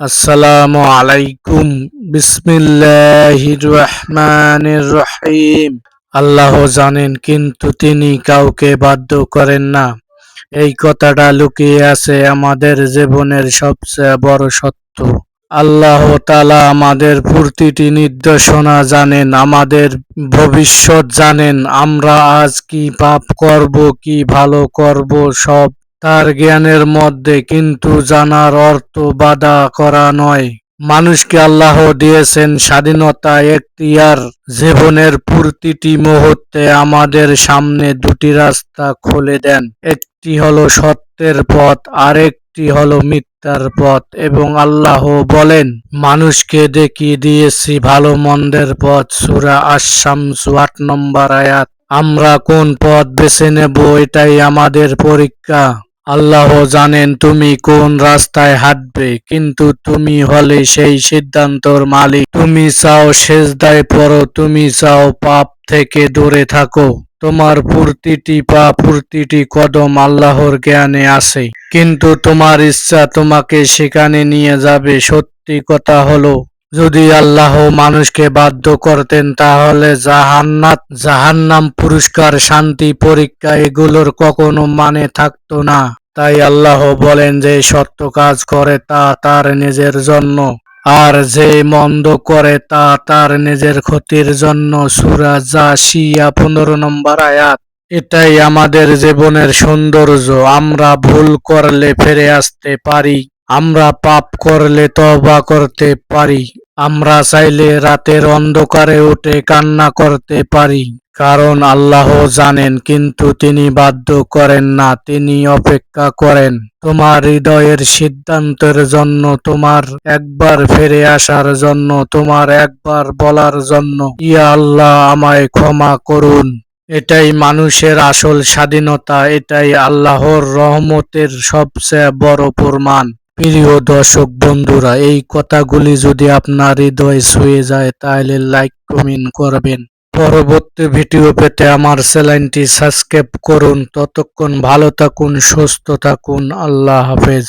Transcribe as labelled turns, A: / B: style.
A: আসসালামু আলাইকুম। বিসমিল্লাহির রহমানির রহিম। আল্লাহ জানেন, কিন্তু তিনি কাউকে বাধ্য করেন না। এই কথাটা লুকিয়ে আছে আমাদের জীবনের সবচেয়ে বড় সত্য। আল্লাহ তালা আমাদের প্রতিটি নির্দেশনা জানেন, আমাদের ভবিষ্যৎ জানেন, আমরা আজ কি পাপ করব, কি ভালো করব, সব তার জ্ঞানের মধ্যে কিন্তু জানার অর্থ বাধা করা নয়। মানুষকে আল্লাহ দিয়েছেন স্বাধীনতা এখতিয়ার। জীবনের প্রতিটি মুহূর্তে আমাদের সামনে দুটি রাস্তা খুলে দেন। একটি হলো সত্যের পথ, আরেকটি হলো মিথ্যার পথ এবং আল্লাহ বলেন, মানুষকে দেখিয়ে দিয়েছি ভালো মন্দের পথ। সুরা আশামস আট নম্বর আয়াত। আমরা কোন পথ বেছে নেব এটাই আমাদের পরীক্ষা। আল্লাহ জানেন তুমি কোন রাস্তায় হাঁটবে, কিন্তু তুমি হলে সেই সিদ্ধান্তর মালিক। তুমি চাও সেজদায় পড়ো, তুমি চাও পাপ থেকে দূরে থাকো। তোমার প্রতিটি পা প্রতিটি কদম আল্লাহর জ্ঞানে আছে। কিন্তু তোমার ইচ্ছা তোমাকে সেখানে নিয়ে যাবে, সত্যি কথা হলো যদি আল্লাহ মানুষকে বাধ্য করতেন, তাহলে জাহান্নাত, জাহান্নাম পুরস্কার, শান্তি পরীক্ষা এগুলোর কখনো মানে থাকতো না। তাই আল্লাহ বলেন যে, সত্য কাজ করে তা তার নিজের জন্য, আর যে মন্দ করে তা তার নিজের ক্ষতির জন্য। সুরা যা শিয়া পনেরো নম্বর আয়াত। এটাই আমাদের জীবনের সৌন্দর্য, আমরা ভুল করলে ফিরে আসতে পারি। আমরা পাপ করলে তবা করতে পারি। আমরা চাইলে রাতের অন্ধকারে উঠে কান্না করতে পারি। কারণ আল্লাহ জানেন, কিন্তু তিনি বাধ্য করেন না, তিনি অপেক্ষা করেন। তোমার হৃদয়ের সিদ্ধান্তের জন্য, তোমার একবার ফিরে আসার জন্য, তোমার একবার বলার জন্য। ইয়া আল্লাহ, আমায় ক্ষমা করুন। এটাই মানুষের আসল স্বাধীনতা, এটাই আল্লাহর রহমতের সবচেয়ে বড় প্রমাণ। প্রিয় দর্শক বন্ধুরা, এই কথাগুলি যদি আপনার হৃদয় ছুঁয়ে যায়, তাহলে লাইক কমেন্ট করবেন। পরবর্তী ভিডিও পেতে আমার চ্যানেলটি সাবস্ক্রাইব করুন। ততক্ষণ ভালো থাকুন, সুস্থ থাকুন। আল্লাহ হাফেজ।